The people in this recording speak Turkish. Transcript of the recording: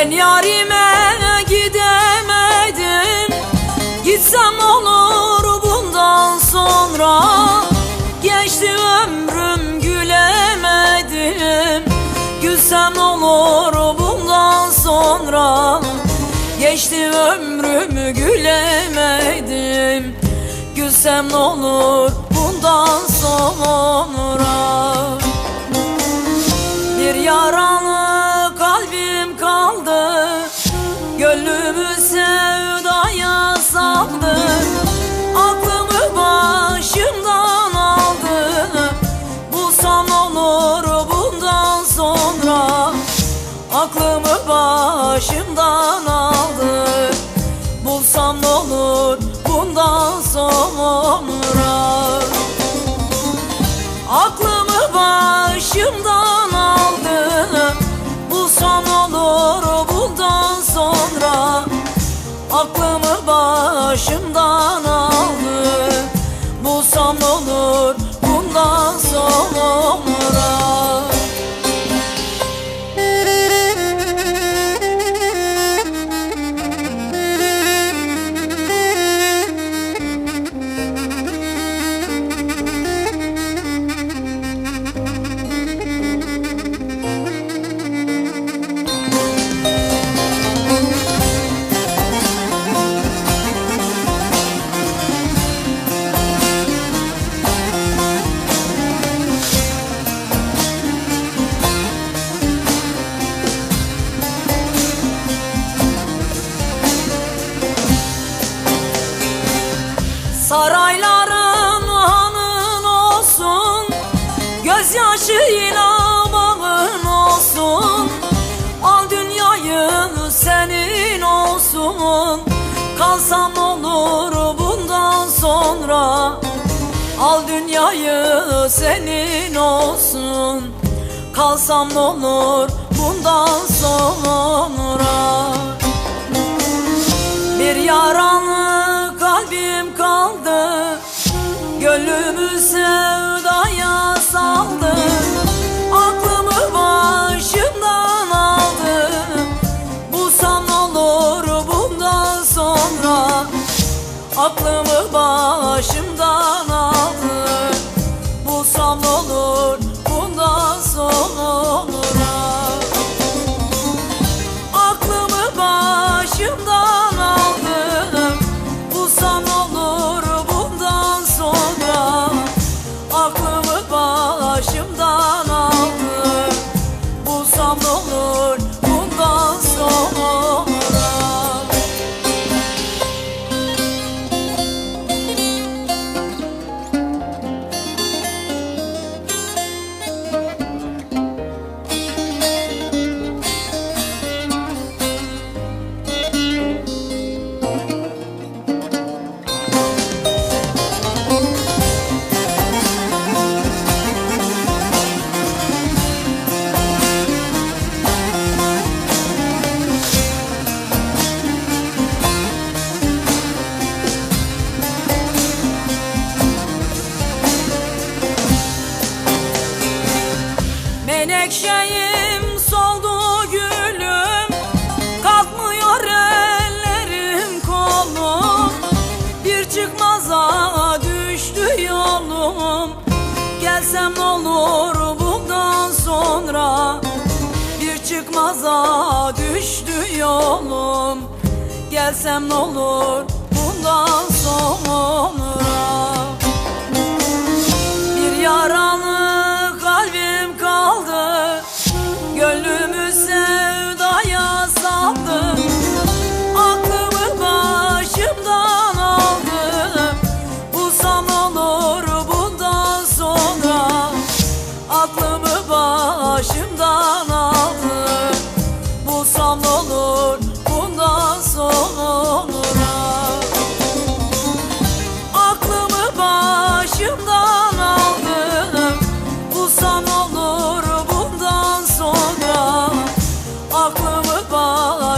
Ben yarime gidemedim. Gitsem olur bundan sonra. Geçti ömrüm gülemedim. Gülsem olur bundan sonra. Geçti ömrümü gülemedim. Gülsem olur bundan sonra bundan sonra Aklımı başımdan Al dünyayı senin olsun. Kalsam ne olur bundan sonra. Bir yaralı kalbim kaldı. Gönlümü sevdaya saldı. Aklımı başımdan aldı. Bulsam ne olur bundan sonra. Aklımı Menekşeyim soldu gülüm. Kalkmıyor ellerim kolum. Bir çıkmaza düştü yolum. Gelsem olur bundan sonra? Bir çıkmaza düştü yolum. Gelsem olur bundan sonra mı fall.